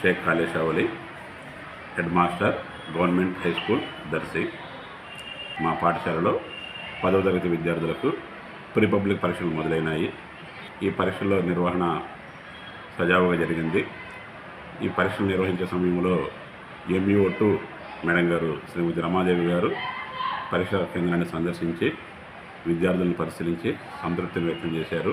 Shaik Khaleeshavali head master government high school Darsi. మా పాఠశాలలో పదవ తరగతి విద్యార్థులకు ప్రీ పబ్లిక్ పరీక్షలు మొదలైనాయి. ఈ పరీక్షల్లో నిర్వహణ సజావుగా జరిగింది. ఈ పరీక్షలు నిర్వహించే సమయంలో ఎంఈఓ టూ మేడం గారు శ్రీమతి రమాదేవి గారు పరీక్షా కేంద్రాన్ని సందర్శించి విద్యార్థులను పరిశీలించి సంతృప్తిని వ్యక్తం చేశారు.